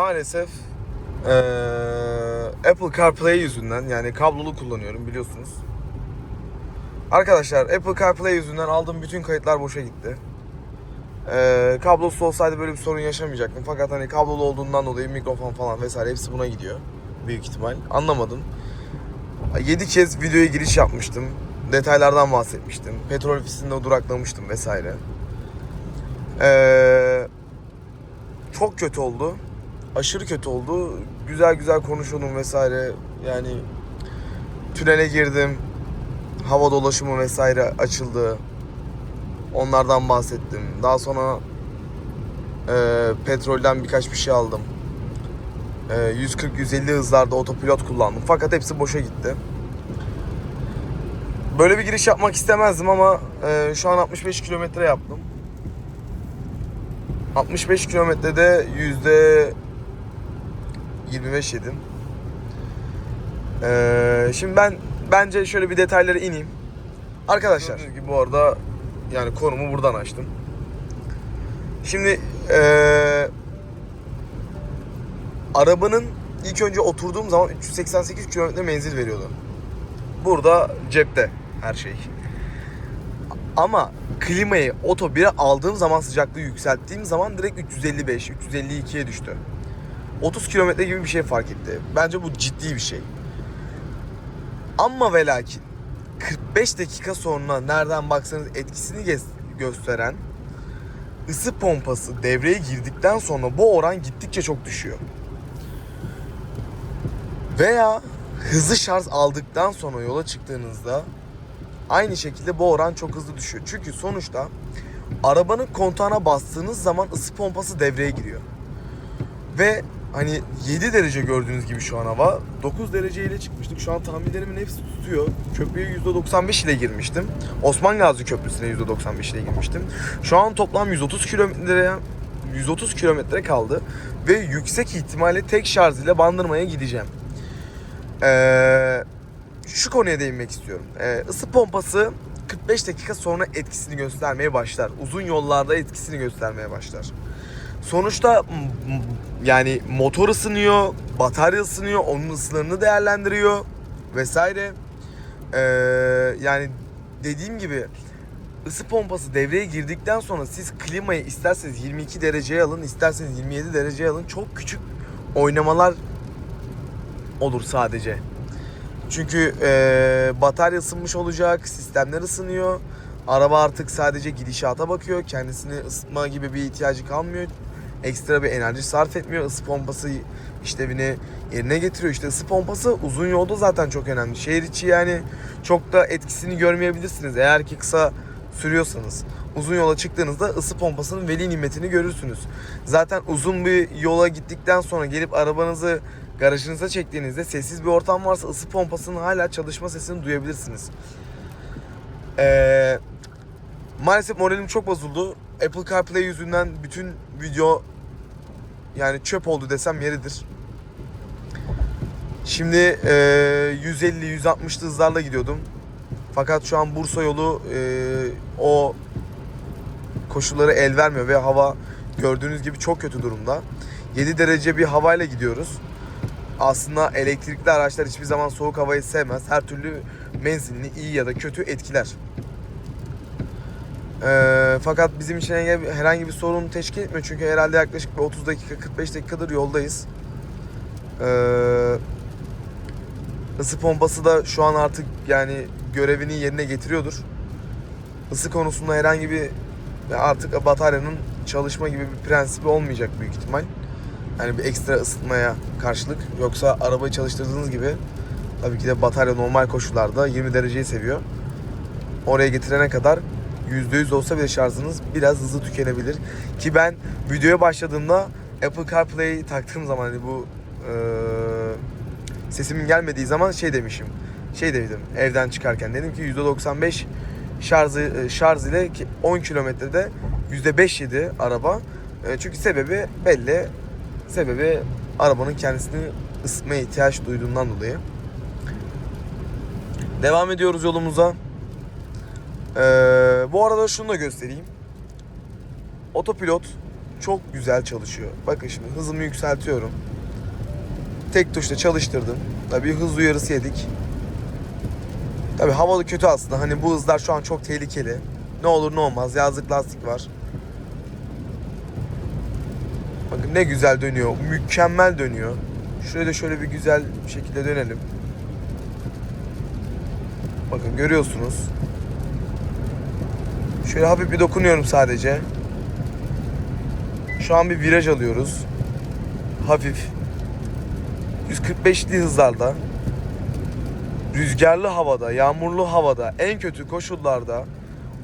maalesef eee, Apple CarPlay yüzünden yani kablolu kullanıyorum biliyorsunuz. Arkadaşlar Apple CarPlay yüzünden aldığım bütün kayıtlar boşa gitti. Eee kablosuz olsaydı böyle bir sorun yaşamayacaktım. Fakat hani kablolu olduğundan dolayı mikrofon falan vesaire hepsi buna gidiyor. Büyük ihtimal. Anlamadım. 7 kez videoya giriş yapmıştım. Detaylardan bahsetmiştim. Petrol ofisinde duraklamıştım vesaire. Eee çok kötü oldu. Aşırı kötü oldu. Güzel güzel konuşuyordum vesaire. Yani tünele girdim. Hava dolaşımı vesaire açıldı. Onlardan bahsettim. Daha sonra e, petrolden birkaç bir şey aldım. E, 140-150 hızlarda otopilot kullandım. Fakat hepsi boşa gitti. Böyle bir giriş yapmak istemezdim ama e, şu an 65 kilometre yaptım. 65 kilometrede yüzde 25 yedim. Ee, şimdi ben bence şöyle bir detaylara ineyim. Arkadaşlar Gördüğünüz gibi bu arada yani konumu buradan açtım. Şimdi ee, arabanın ilk önce oturduğum zaman 388 kilometre menzil veriyordu. Burada cepte her şey. Ama klimayı Oto 1'e aldığım zaman sıcaklığı yükselttiğim zaman direkt 355, 352'ye düştü. 30 kilometre gibi bir şey fark etti. Bence bu ciddi bir şey. Ama ve lakin 45 dakika sonra nereden baksanız etkisini gösteren ısı pompası devreye girdikten sonra bu oran gittikçe çok düşüyor. Veya hızlı şarj aldıktan sonra yola çıktığınızda aynı şekilde bu oran çok hızlı düşüyor. Çünkü sonuçta arabanın kontağına bastığınız zaman ısı pompası devreye giriyor. Ve hani 7 derece gördüğünüz gibi şu an hava. 9 derece ile çıkmıştık. Şu an tahminlerimin hepsi tutuyor. Köprüye %95 ile girmiştim. Osman Gazi Köprüsü'ne %95 ile girmiştim. Şu an toplam 130 kilometreye 130 kilometre kaldı ve yüksek ihtimalle tek şarj ile Bandırma'ya gideceğim. Ee, şu konuya değinmek istiyorum. Ee, ısı pompası 45 dakika sonra etkisini göstermeye başlar. Uzun yollarda etkisini göstermeye başlar. Sonuçta yani motor ısınıyor, batarya ısınıyor, onun ısılarını değerlendiriyor vesaire. Ee, yani dediğim gibi ısı pompası devreye girdikten sonra siz klimayı isterseniz 22 dereceye alın, isterseniz 27 dereceye alın. Çok küçük oynamalar olur sadece. Çünkü e, batarya ısınmış olacak, sistemler ısınıyor. Araba artık sadece gidişata bakıyor. Kendisini ısıtma gibi bir ihtiyacı kalmıyor. Ekstra bir enerji sarf etmiyor. Isı pompası işlevini yerine getiriyor. İşte ısı pompası uzun yolda zaten çok önemli. Şehir içi yani çok da etkisini görmeyebilirsiniz. Eğer ki kısa sürüyorsanız. Uzun yola çıktığınızda ısı pompasının veli nimetini görürsünüz. Zaten uzun bir yola gittikten sonra gelip arabanızı garajınıza çektiğinizde sessiz bir ortam varsa ısı pompasının hala çalışma sesini duyabilirsiniz. Ee, maalesef moralim çok bozuldu. Apple CarPlay yüzünden bütün video yani çöp oldu desem yeridir. Şimdi e, 150-160 hızlarla gidiyordum. Fakat şu an Bursa yolu e, o koşulları el vermiyor ve hava gördüğünüz gibi çok kötü durumda. 7 derece bir havayla gidiyoruz. Aslında elektrikli araçlar hiçbir zaman soğuk havayı sevmez. Her türlü menzilini iyi ya da kötü etkiler. Ee, fakat bizim için herhangi- bir sorun teşkil etmiyor. Çünkü herhalde yaklaşık bir 30 dakika 45 dakikadır yoldayız. Ee, ısı pompası da şu an artık yani görevini yerine getiriyordur. Isı konusunda herhangi bir artık bataryanın çalışma gibi bir prensibi olmayacak büyük ihtimal. Yani bir ekstra ısıtmaya karşılık. Yoksa arabayı çalıştırdığınız gibi tabii ki de batarya normal koşullarda 20 dereceyi seviyor. Oraya getirene kadar %100 olsa bile şarjınız biraz hızlı tükenebilir. Ki ben videoya başladığımda Apple CarPlay taktığım zaman hani bu eee, sesimin gelmediği zaman şey demişim. Şey dedim evden çıkarken dedim ki %95 şarjı şarj ile ki 10 kilometrede %5 yedi araba. E, Çünkü sebebi belli. Sebebi arabanın kendisini ısıtmaya ihtiyaç duyduğundan dolayı. Devam ediyoruz yolumuza. Ee, bu arada şunu da göstereyim. Otopilot çok güzel çalışıyor. Bakın şimdi hızımı yükseltiyorum. Tek tuşla çalıştırdım. Tabii hız uyarısı yedik. Tabii havalı kötü aslında. Hani bu hızlar şu an çok tehlikeli. Ne olur ne olmaz. Yazlık lastik var. Bakın ne güzel dönüyor. Mükemmel dönüyor. Şuraya da şöyle bir güzel şekilde dönelim. Bakın görüyorsunuz. Şöyle hafif bir dokunuyorum sadece. Şu an bir viraj alıyoruz. Hafif. 145'li hızlarda. Rüzgarlı havada, yağmurlu havada, en kötü koşullarda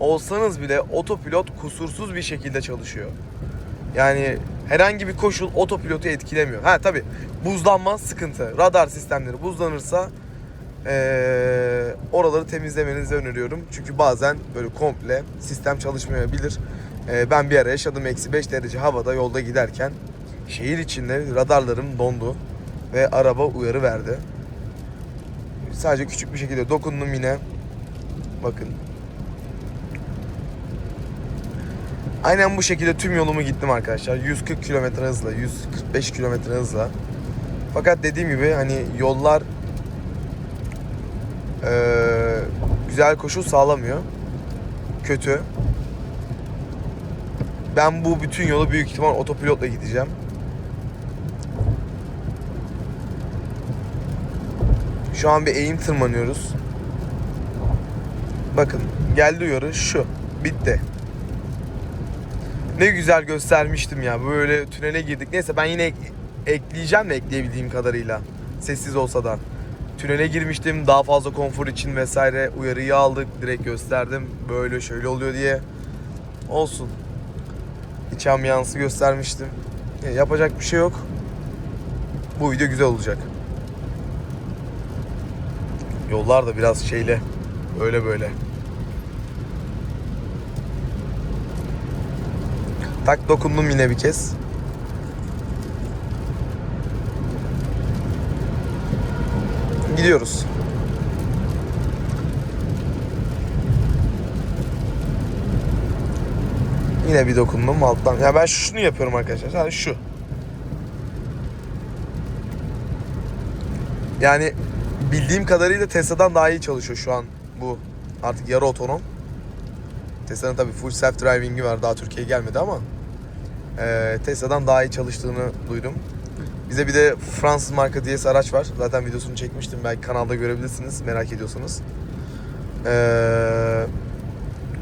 olsanız bile otopilot kusursuz bir şekilde çalışıyor. Yani herhangi bir koşul otopilotu etkilemiyor. Ha tabi buzlanma sıkıntı. Radar sistemleri buzlanırsa eee, oraları temizlemenizi öneriyorum. Çünkü bazen böyle komple sistem çalışmayabilir. Eee, ben bir ara yaşadım eksi 5 derece havada yolda giderken şehir içinde radarlarım dondu ve araba uyarı verdi. Sadece küçük bir şekilde dokundum yine. Bakın. Aynen bu şekilde tüm yolumu gittim arkadaşlar. 140 km hızla, 145 km hızla. Fakat dediğim gibi hani yollar eee, güzel koşul sağlamıyor. Kötü. Ben bu bütün yolu büyük ihtimal otopilotla gideceğim. Şu an bir eğim tırmanıyoruz. Bakın geldi uyarı şu. Bitti. Ne güzel göstermiştim ya. Böyle tünele girdik. Neyse ben yine ek- ekleyeceğim de ekleyebildiğim kadarıyla. Sessiz olsa da. Tünele girmiştim. Daha fazla konfor için vesaire uyarıyı aldık. Direkt gösterdim. Böyle şöyle oluyor diye. Olsun. İç ambiyansı göstermiştim. Ya, yapacak bir şey yok. Bu video güzel olacak. Yollar da biraz şeyle. Öyle böyle. Tak dokundum yine bir kez. Gidiyoruz. Yine bir dokundum alttan. Ya ben şunu yapıyorum arkadaşlar. Sadece şu. Yani bildiğim kadarıyla Tesla'dan daha iyi çalışıyor şu an bu artık yarı otonom. Tesla'nın tabii full self driving'i var. Daha Türkiye'ye gelmedi ama e, Tesla'dan daha iyi çalıştığını duydum. Bize bir de Fransız marka DS araç var. Zaten videosunu çekmiştim. Belki kanalda görebilirsiniz merak ediyorsanız. E,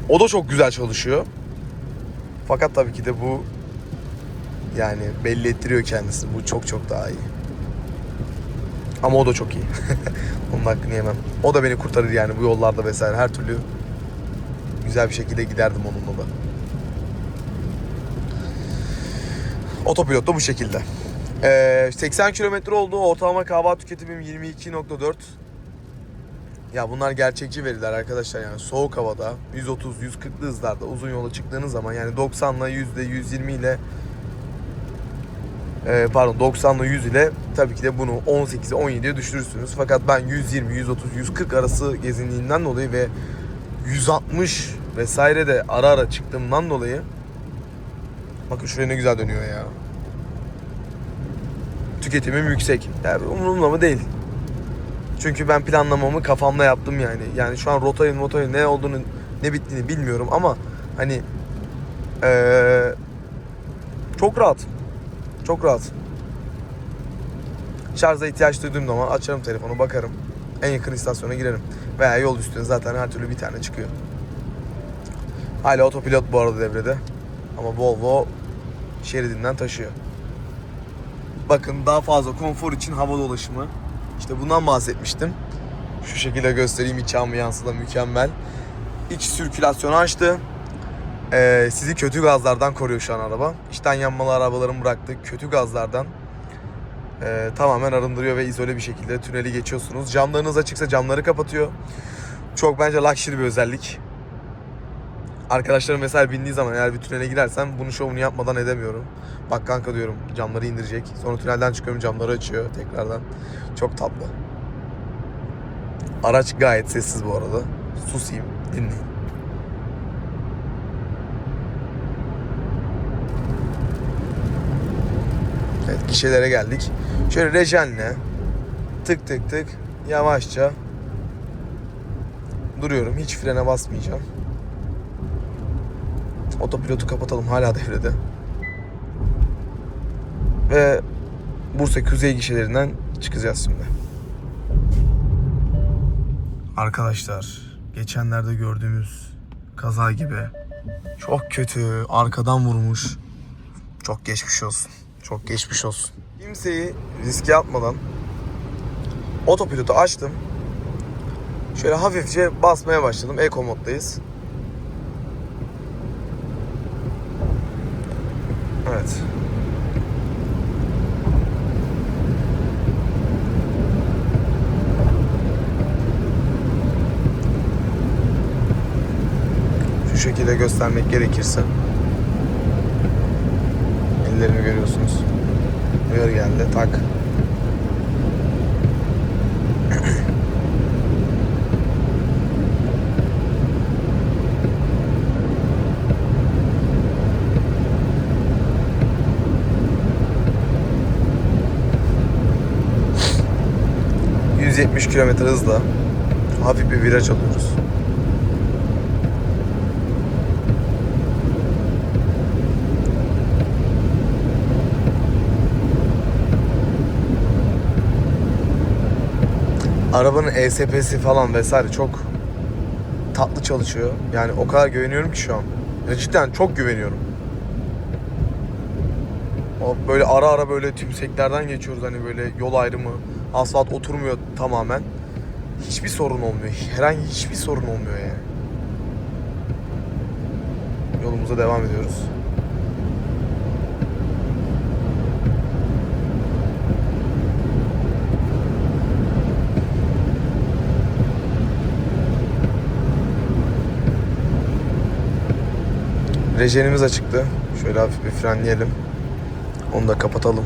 o da çok güzel çalışıyor. Fakat tabii ki de bu yani belli ettiriyor kendisini. Bu çok çok daha iyi. Ama o da çok iyi. Onun hakkını yemem. O da beni kurtarır yani bu yollarda vesaire her türlü güzel bir şekilde giderdim onunla da. Otopilot da bu şekilde. Ee, 80 kilometre oldu. Ortalama kahvaltı tüketimim 22.4. Ya bunlar gerçekçi veriler arkadaşlar yani soğuk havada 130-140'lı hızlarda uzun yola çıktığınız zaman yani 90'la %120 ile e, pardon 90'la 100 ile tabii ki de bunu 18'e 17'ye düşürürsünüz. Fakat ben 120, 130, 140 arası gezindiğinden dolayı ve 160 vesaire de ara ara çıktığımdan dolayı bakın şuraya ne güzel dönüyor ya. Tüketimim yüksek. Yani umurumda mı değil. Çünkü ben planlamamı kafamda yaptım yani. Yani şu an rotayın rotayın ne olduğunu ne bittiğini bilmiyorum ama hani ee, çok rahat. Çok rahat. Şarja ihtiyaç duyduğum zaman açarım telefonu bakarım. En yakın istasyona girerim. Veya yol üstüne zaten her türlü bir tane çıkıyor. Hala otopilot bu arada devrede. Ama Volvo şeridinden taşıyor. Bakın daha fazla konfor için hava dolaşımı. İşte bundan bahsetmiştim. Şu şekilde göstereyim iç ambiyansı da mükemmel. İç sirkülasyonu açtı. Ee, sizi kötü gazlardan koruyor şu an araba. İçten yanmalı arabaların bıraktığı kötü gazlardan e, tamamen arındırıyor ve izole bir şekilde tüneli geçiyorsunuz. Camlarınız açıksa camları kapatıyor. Çok bence luxury bir özellik. Arkadaşlarım mesela bindiği zaman eğer bir tünele girersem bunu şovunu yapmadan edemiyorum. Bak kanka diyorum camları indirecek. Sonra tünelden çıkıyorum camları açıyor tekrardan. Çok tatlı. Araç gayet sessiz bu arada. Susayım dinleyin. Evet gişelere geldik. Şöyle rejenle tık tık tık yavaşça duruyorum. Hiç frene basmayacağım. Otopilotu kapatalım hala devrede. Ve Bursa Kuzey gişelerinden çıkacağız şimdi. Arkadaşlar geçenlerde gördüğümüz kaza gibi çok kötü arkadan vurmuş. Çok geçmiş olsun. Çok geçmiş olsun. Kimseyi riske atmadan otopilotu açtım. Şöyle hafifçe basmaya başladım. Eco moddayız. Evet. Şu şekilde göstermek gerekirse. Ellerimi görüyorsunuz. Uyarı geldi. Tak. ...170 kilometre hızla... ...hafif bir viraj alıyoruz. Arabanın ESP'si falan vesaire çok tatlı çalışıyor. Yani o kadar güveniyorum ki şu an. Ya cidden çok güveniyorum. O böyle ara ara böyle tümseklerden geçiyoruz hani böyle yol ayrımı, asfalt oturmuyor tamamen. Hiçbir sorun olmuyor. Herhangi hiçbir sorun olmuyor yani. Yolumuza devam ediyoruz. Rejenimiz açıktı. Şöyle hafif bir frenleyelim. Onu da kapatalım.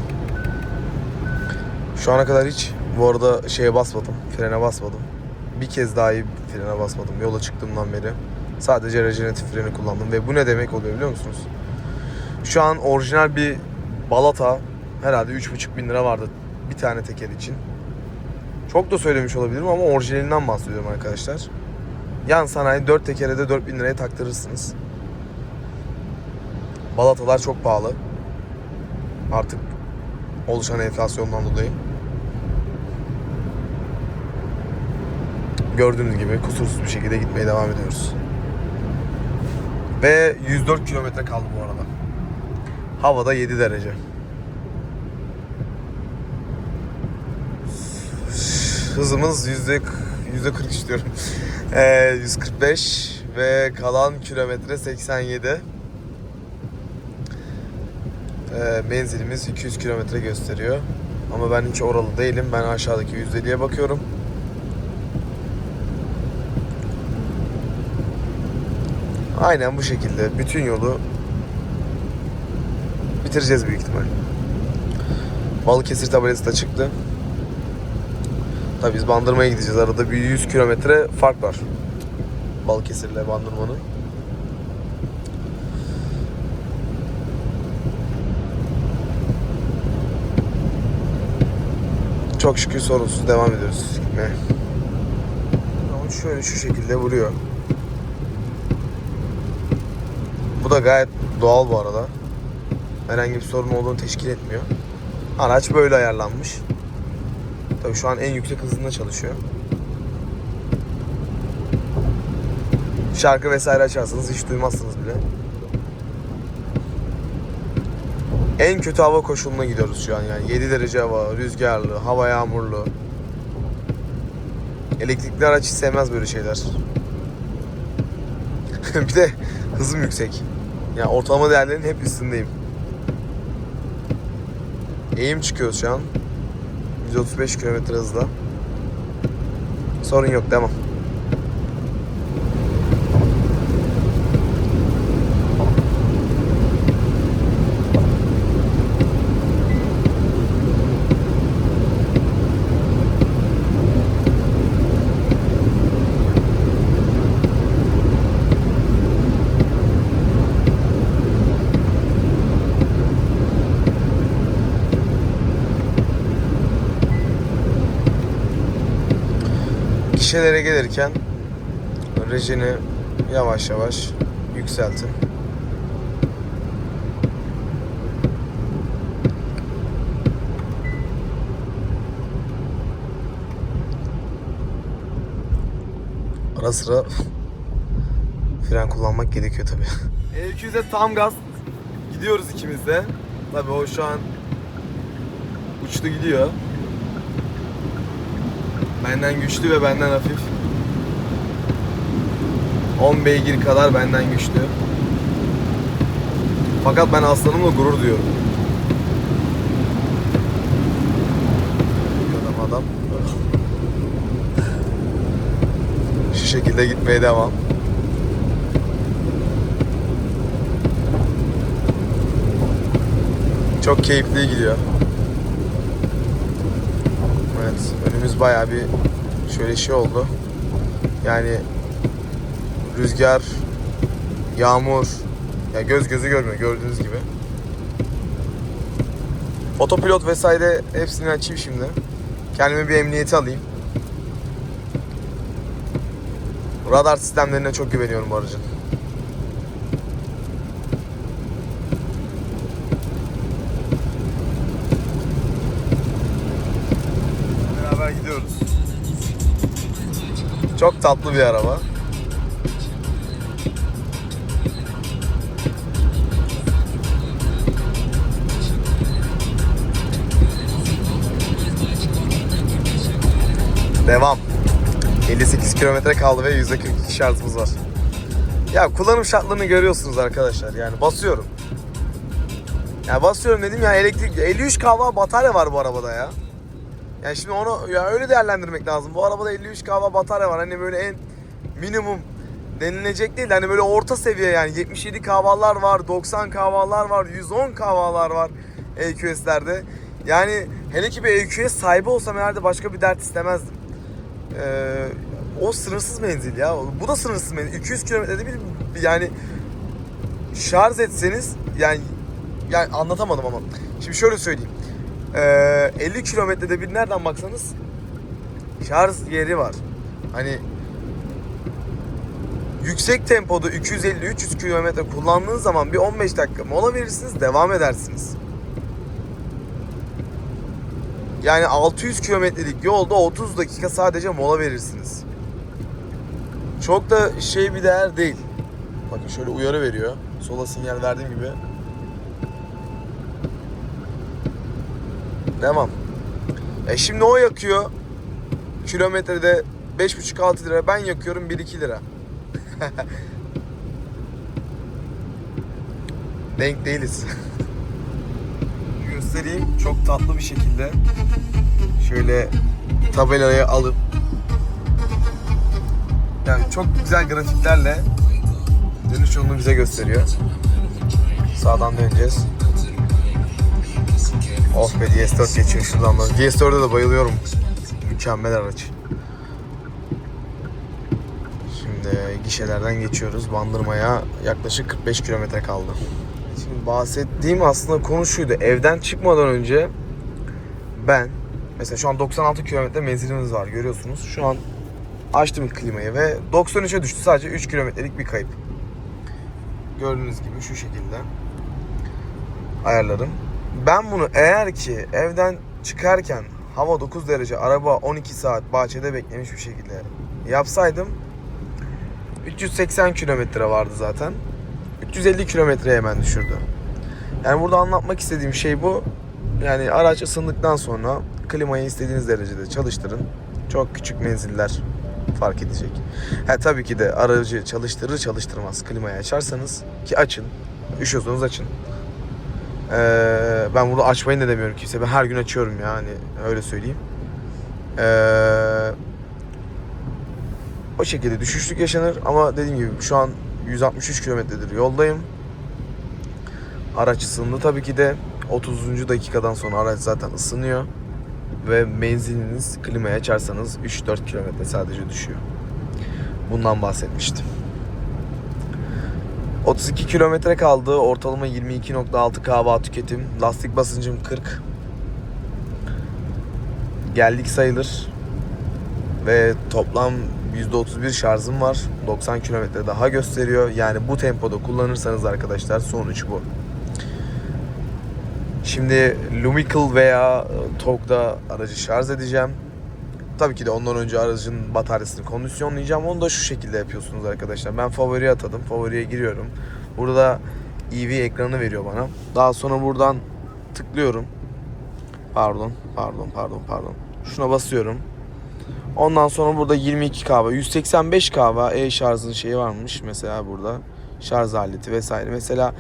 Şu ana kadar hiç bu arada şeye basmadım. Frene basmadım. Bir kez daha iyi frene basmadım. Yola çıktığımdan beri. Sadece rejeneratif freni kullandım. Ve bu ne demek oluyor biliyor musunuz? Şu an orijinal bir balata herhalde 3,5 bin lira vardı bir tane teker için. Çok da söylemiş olabilirim ama orijinalinden bahsediyorum arkadaşlar. Yan sanayi 4 tekere de 4 bin liraya taktırırsınız. Balatalar çok pahalı. Artık oluşan enflasyondan dolayı. Gördüğünüz gibi kusursuz bir şekilde gitmeye devam ediyoruz. Ve 104 kilometre kaldı bu arada. Havada 7 derece. Hızımız yüzde yüzde 40 istiyorum. Ee, 145 ve kalan kilometre 87. Ee, menzilimiz 200 kilometre gösteriyor. Ama ben hiç oralı değilim. Ben aşağıdaki yüzdeliğe bakıyorum. Aynen bu şekilde bütün yolu bitireceğiz büyük ihtimal. Balıkesir tabelası da çıktı. Tabii biz Bandırma'ya gideceğiz. Arada bir 100 kilometre fark var. Balıkesir ile Bandırma'nın. Çok şükür sorunsuz devam ediyoruz gitmeye. Ama şöyle şu şekilde vuruyor. Bu da gayet doğal bu arada. Herhangi bir sorun olduğunu teşkil etmiyor. Araç böyle ayarlanmış. Tabii şu an en yüksek hızında çalışıyor. Şarkı vesaire açarsanız hiç duymazsınız bile. En kötü hava koşuluna gidiyoruz şu an yani. 7 derece hava, rüzgarlı, hava yağmurlu. Elektrikli araç hiç sevmez böyle şeyler. bir de hızım yüksek. Yani ortalama değerlerin hep üstündeyim. Eğim çıkıyoruz şu an. 135 km hızla. Sorun yok devam. Gişelere gelirken rejini yavaş yavaş yükseltin. Ara sıra fren kullanmak gerekiyor tabi. E200'e tam gaz gidiyoruz ikimiz de. Tabi o şu an uçtu gidiyor. Benden güçlü ve benden hafif. 10 beygir kadar benden güçlü. Fakat ben aslanımla gurur duyuyorum. Adam adam. Şu şekilde gitmeye devam. Çok keyifli gidiyor. Önümüz bayağı bir şöyle şey oldu. Yani rüzgar, yağmur, ya göz gözü görmüyor gördüğünüz gibi. Otopilot vesaire hepsini açayım şimdi. Kendime bir emniyeti alayım. Radar sistemlerine çok güveniyorum bu aracın. Çok tatlı bir araba. Devam. 58 kilometre kaldı ve %42 şarjımız var. Ya kullanım şartlarını görüyorsunuz arkadaşlar. Yani basıyorum. Ya basıyorum dedim ya elektrik 53 kW batarya var bu arabada ya. Yani şimdi onu ya öyle değerlendirmek lazım. Bu arabada 53 kW batarya var. Hani böyle en minimum denilecek değil. Hani böyle orta seviye yani 77 kW'lar var, 90 kW'lar var, 110 kW'lar var EQS'lerde. Yani hele ki bir EQS sahibi olsam herhalde başka bir dert istemezdim. Ee, o sınırsız menzil ya. Bu da sınırsız menzil. 200 kilometrede bir yani şarj etseniz yani yani anlatamadım ama. Şimdi şöyle söyleyeyim. Ee, 50 kilometrede bir nereden baksanız şarj yeri var. Hani yüksek tempoda 250-300 kilometre kullandığınız zaman bir 15 dakika mola verirsiniz devam edersiniz. Yani 600 kilometrelik yolda 30 dakika sadece mola verirsiniz. Çok da şey bir değer değil. Bakın şöyle uyarı veriyor. Sola sinyal verdiğim gibi. Devam. E şimdi o yakıyor. Kilometrede 5,5-6 lira. Ben yakıyorum 1-2 lira. Denk değiliz. Göstereyim çok tatlı bir şekilde. Şöyle tabelayı alıp yani çok güzel grafiklerle dönüş yolunu bize gösteriyor. Sağdan döneceğiz. Of be DS4 geçiyor şuradan da. DS4'e de bayılıyorum. Mükemmel araç. Şimdi gişelerden geçiyoruz. Bandırmaya yaklaşık 45 kilometre kaldı. Şimdi bahsettiğim aslında konu şuydu. Evden çıkmadan önce ben mesela şu an 96 kilometre menzilimiz var görüyorsunuz. Şu an açtım klimayı ve 93'e düştü. Sadece 3 kilometrelik bir kayıp. Gördüğünüz gibi şu şekilde ayarladım. Ben bunu eğer ki evden çıkarken hava 9 derece araba 12 saat bahçede beklemiş bir şekilde yapsaydım 380 kilometre vardı zaten. 350 kilometreye hemen düşürdü. Yani burada anlatmak istediğim şey bu. Yani araç ısındıktan sonra klimayı istediğiniz derecede çalıştırın. Çok küçük menziller fark edecek. Ha tabii ki de aracı çalıştırır çalıştırmaz klimayı açarsanız ki açın. Üşüyorsanız açın. Ee, ben burada açmayın da demiyorum kimse. Ben her gün açıyorum yani öyle söyleyeyim. Ee, o şekilde düşüşlük yaşanır ama dediğim gibi şu an 163 kilometredir yoldayım. Araç ısındı tabii ki de 30. dakikadan sonra araç zaten ısınıyor ve menziliniz klimayı açarsanız 3-4 kilometre sadece düşüyor. Bundan bahsetmiştim. 32 kilometre kaldı. Ortalama 22.6 kW tüketim. Lastik basıncım 40. Geldik sayılır. Ve toplam %31 şarjım var. 90 kilometre daha gösteriyor. Yani bu tempoda kullanırsanız arkadaşlar sonuç bu. Şimdi Lumical veya e, TOG'da aracı şarj edeceğim. Tabii ki de ondan önce aracın bataryasını kondisyonlayacağım. Onu da şu şekilde yapıyorsunuz arkadaşlar. Ben favoriye atadım. Favoriye giriyorum. Burada EV ekranı veriyor bana. Daha sonra buradan tıklıyorum. Pardon, pardon, pardon, pardon. Şuna basıyorum. Ondan sonra burada 22 kahve, 185 kahve e-şarjın şeyi varmış mesela burada. Şarj aleti vesaire. Mesela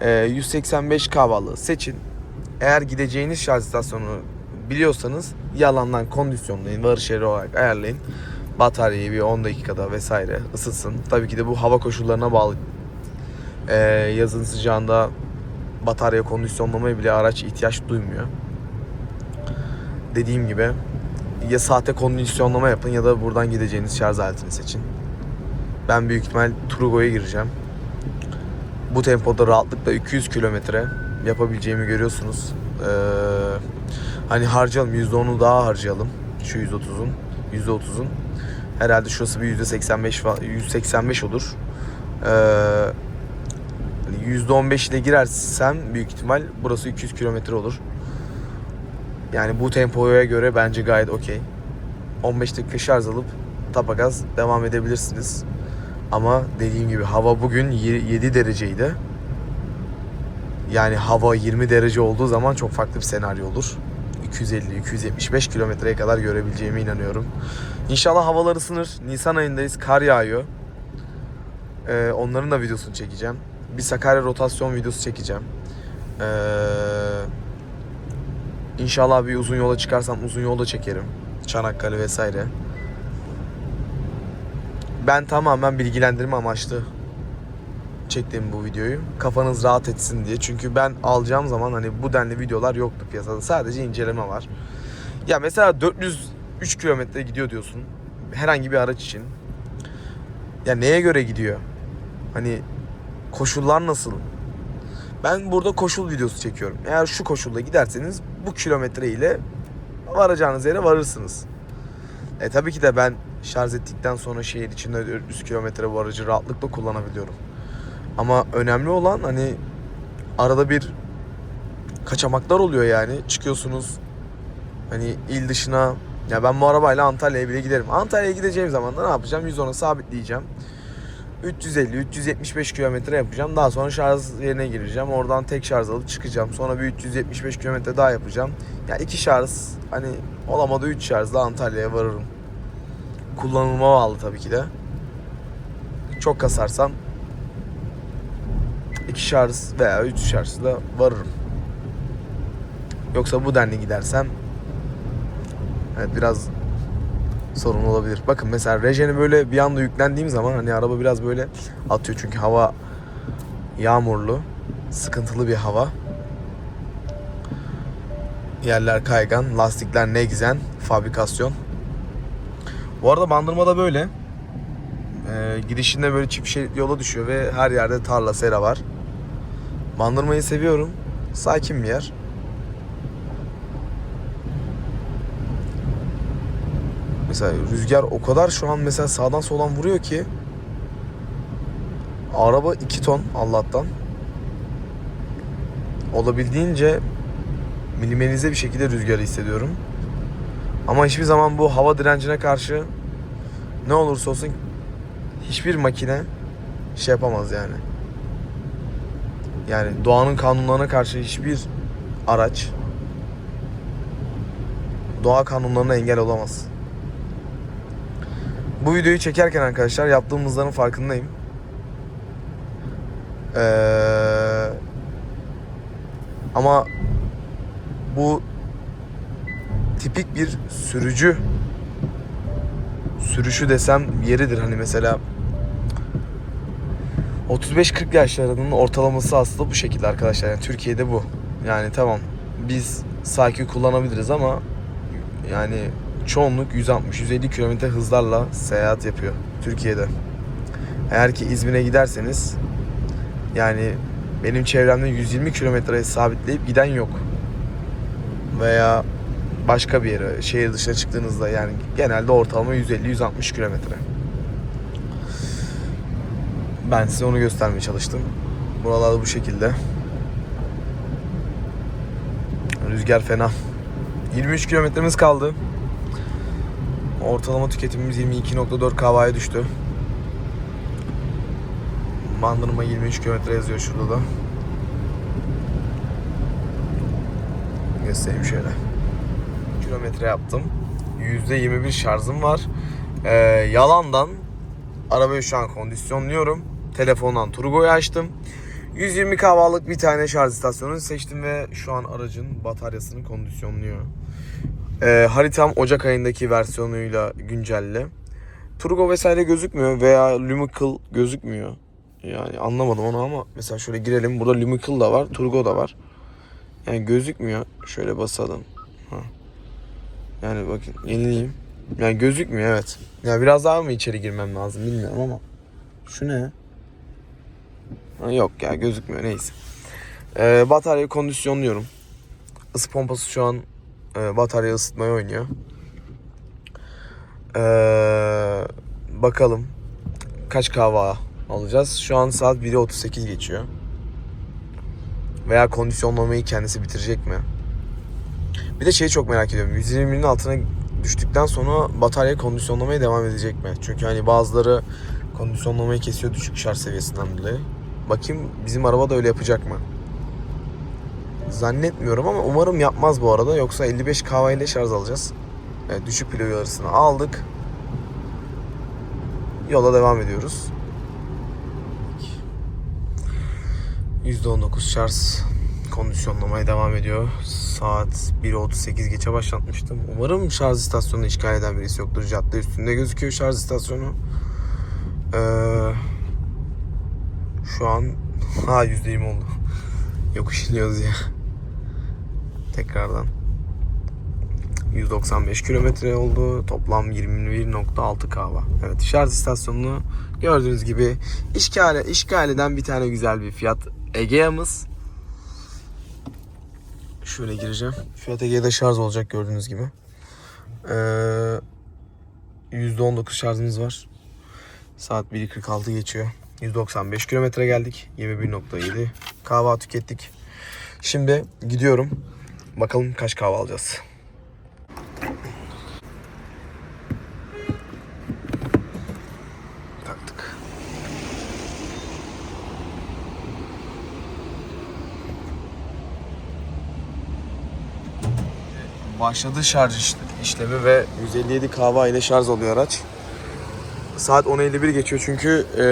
e, 185 kahvalı seçin. Eğer gideceğiniz şarj istasyonunu biliyorsanız yalandan kondisyonlayın, varış yeri olarak ayarlayın. Bataryayı bir 10 dakikada vesaire ısıtsın. Tabii ki de bu hava koşullarına bağlı. E, yazın sıcağında batarya kondisyonlamaya bile araç ihtiyaç duymuyor. Dediğim gibi ya saate kondisyonlama yapın ya da buradan gideceğiniz şarj aletini seçin. Ben büyük ihtimal Turgo'ya gireceğim. Bu tempoda rahatlıkla 200 kilometre yapabileceğimi görüyorsunuz. Ee, hani harcayalım %10'u daha harcayalım. Şu %30'un. %30'un. Herhalde şurası bir %85 fa- 185 olur. Ee, %15 ile girersem büyük ihtimal burası 200 kilometre olur. Yani bu tempoya göre bence gayet okey. 15 dakika şarj alıp tapagaz devam edebilirsiniz. Ama dediğim gibi hava bugün 7 dereceydi. Yani hava 20 derece olduğu zaman çok farklı bir senaryo olur. 250-275 kilometreye kadar görebileceğime inanıyorum. İnşallah havalar ısınır. Nisan ayındayız. Kar yağıyor. Ee, onların da videosunu çekeceğim. Bir Sakarya rotasyon videosu çekeceğim. Ee, İnşallah bir uzun yola çıkarsam uzun yolda çekerim. Çanakkale vesaire. Ben tamamen bilgilendirme amaçlı çektiğim bu videoyu. Kafanız rahat etsin diye. Çünkü ben alacağım zaman hani bu denli videolar yoktu piyasada. Sadece inceleme var. Ya mesela 403 kilometre gidiyor diyorsun. Herhangi bir araç için. Ya neye göre gidiyor? Hani koşullar nasıl? Ben burada koşul videosu çekiyorum. Eğer şu koşulda giderseniz bu kilometre ile varacağınız yere varırsınız. E tabii ki de ben şarj ettikten sonra şehir içinde 400 kilometre bu aracı rahatlıkla kullanabiliyorum. Ama önemli olan hani arada bir kaçamaklar oluyor yani. Çıkıyorsunuz hani il dışına ya ben bu arabayla Antalya'ya bile giderim. Antalya'ya gideceğim zaman da ne yapacağım? 110'a sabitleyeceğim. 350-375 kilometre yapacağım. Daha sonra şarj yerine gireceğim. Oradan tek şarj alıp çıkacağım. Sonra bir 375 kilometre daha yapacağım. Yani iki şarj hani olamadı 3 şarjla Antalya'ya varırım. Kullanılma bağlı tabii ki de. Çok kasarsam iki şarj veya 3 şarjla varırım. Yoksa bu denli gidersem evet biraz sorun olabilir. Bakın mesela rejeni böyle bir anda yüklendiğim zaman hani araba biraz böyle atıyor çünkü hava yağmurlu, sıkıntılı bir hava. Yerler kaygan, lastikler Negzen, fabrikasyon. Bu arada bandırmada böyle. Ee, gidişinde böyle çift şerit yola düşüyor ve her yerde tarla, sera var. Bandırmayı seviyorum. Sakin bir yer. Mesela rüzgar o kadar şu an mesela sağdan soldan vuruyor ki araba 2 ton Allah'tan. Olabildiğince minimalize bir şekilde rüzgarı hissediyorum. Ama hiçbir zaman bu hava direncine karşı ne olursa olsun hiçbir makine şey yapamaz yani. Yani doğanın kanunlarına karşı hiçbir araç doğa kanunlarına engel olamaz. Bu videoyu çekerken arkadaşlar yaptığımızların farkındayım. Ee, ama bu tipik bir sürücü sürüşü desem yeridir hani mesela 35-40 yaşlarının ortalaması aslında bu şekilde arkadaşlar. Yani Türkiye'de bu. Yani tamam biz sakin kullanabiliriz ama yani çoğunluk 160-150 km hızlarla seyahat yapıyor Türkiye'de. Eğer ki İzmir'e giderseniz yani benim çevremde 120 kilometreye sabitleyip giden yok. Veya başka bir yere, şehir dışına çıktığınızda yani genelde ortalama 150-160 kilometre. Ben size onu göstermeye çalıştım. Buralarda bu şekilde. Rüzgar fena. 23 kilometremiz kaldı. Ortalama tüketimimiz 22.4 kahvaya düştü. Bandırma 23 kilometre yazıyor şurada da. Göstereyim şöyle. Kilometre yaptım. %21 şarjım var. Ee, yalandan arabayı şu an kondisyonluyorum. Telefondan Turgo'yu açtım. 120 kahvalık bir tane şarj istasyonunu seçtim ve şu an aracın bataryasını kondisyonluyor. Ee, haritam Ocak ayındaki versiyonuyla güncelle. Turgo vesaire gözükmüyor veya Lumical gözükmüyor. Yani anlamadım onu ama mesela şöyle girelim. Burada Lumical da var, Turgo da var. Yani gözükmüyor. Şöyle basalım. Ha. Yani bakın yenileyim. Yani gözükmüyor evet. Ya biraz daha mı içeri girmem lazım bilmiyorum ama. Şu ne? Yok ya gözükmüyor neyse. Ee, bataryayı kondisyonluyorum. Isı pompası şu an e, batarya ısıtmayı oynuyor. Ee, bakalım kaç kahva alacağız. Şu an saat 1'e 38 geçiyor. Veya kondisyonlamayı kendisi bitirecek mi? Bir de şeyi çok merak ediyorum. 120'nin altına düştükten sonra batarya kondisyonlamaya devam edecek mi? Çünkü hani bazıları kondisyonlamayı kesiyor düşük şarj seviyesinden dolayı. Bakayım bizim araba da öyle yapacak mı? Zannetmiyorum ama umarım yapmaz bu arada. Yoksa 55 kahve ile şarj alacağız. Evet, düşük pil uyarısını aldık. Yola devam ediyoruz. %19 şarj kondisyonlamaya devam ediyor. Saat 1.38 geçe başlatmıştım. Umarım şarj istasyonunu işgal eden birisi yoktur. Cadde üstünde gözüküyor şarj istasyonu. Ee, şu an ha %20 oldu. Yokuş iniyoruz ya. Tekrardan. 195 kilometre oldu. Toplam 21.6 kahve. Evet şarj istasyonunu gördüğünüz gibi işgal, işgal eden bir tane güzel bir Fiat Egea'mız. Şöyle gireceğim. Fiat Egea'da şarj olacak gördüğünüz gibi. Ee, %19 şarjımız var. Saat 1.46 geçiyor. 195 kilometre geldik. 21.7 kahve tükettik. Şimdi gidiyorum. Bakalım kaç kahve alacağız. Taktık. Başladı şarj işle- işlemi ve 157 kahve ile şarj oluyor araç. Saat 10.51 geçiyor çünkü e,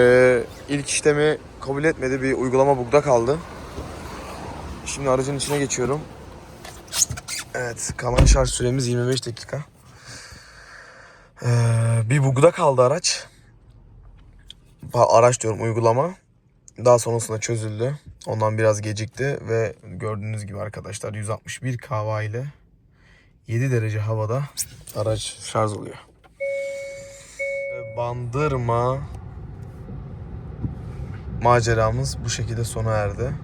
ilk işlemi kabul etmedi. Bir uygulama bugda kaldı. Şimdi aracın içine geçiyorum. Evet, kalan şarj süremiz 25 dakika. Ee, bir bugda kaldı araç. Araç diyorum uygulama. Daha sonrasında çözüldü. Ondan biraz gecikti ve gördüğünüz gibi arkadaşlar 161 kahva ile 7 derece havada araç şarj oluyor. Bandırma maceramız bu şekilde sona erdi.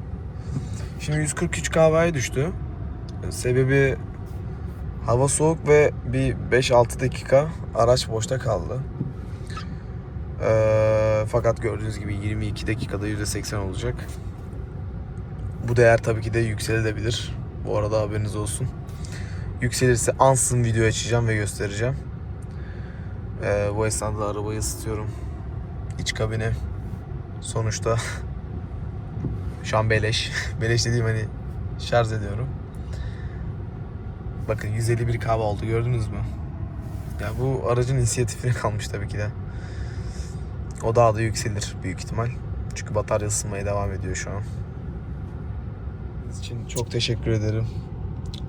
Şimdi 143 kahveye düştü. Sebebi hava soğuk ve bir 5-6 dakika araç boşta kaldı. Ee, fakat gördüğünüz gibi 22 dakikada %80 olacak. Bu değer tabii ki de yükselebilir. Bu arada haberiniz olsun. Yükselirse ansın video açacağım ve göstereceğim. Ee, bu esnada da arabayı ısıtıyorum. İç kabini. Sonuçta şu an beleş. beleş dediğim hani şarj ediyorum. Bakın 151 kahve oldu gördünüz mü? Ya bu aracın inisiyatifine kalmış tabii ki de. O daha da yükselir büyük ihtimal. Çünkü batarya ısınmaya devam ediyor şu an. Sizin için çok teşekkür ederim.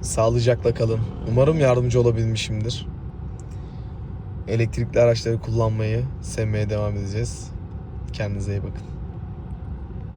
Sağlıcakla kalın. Umarım yardımcı olabilmişimdir. Elektrikli araçları kullanmayı sevmeye devam edeceğiz. Kendinize iyi bakın.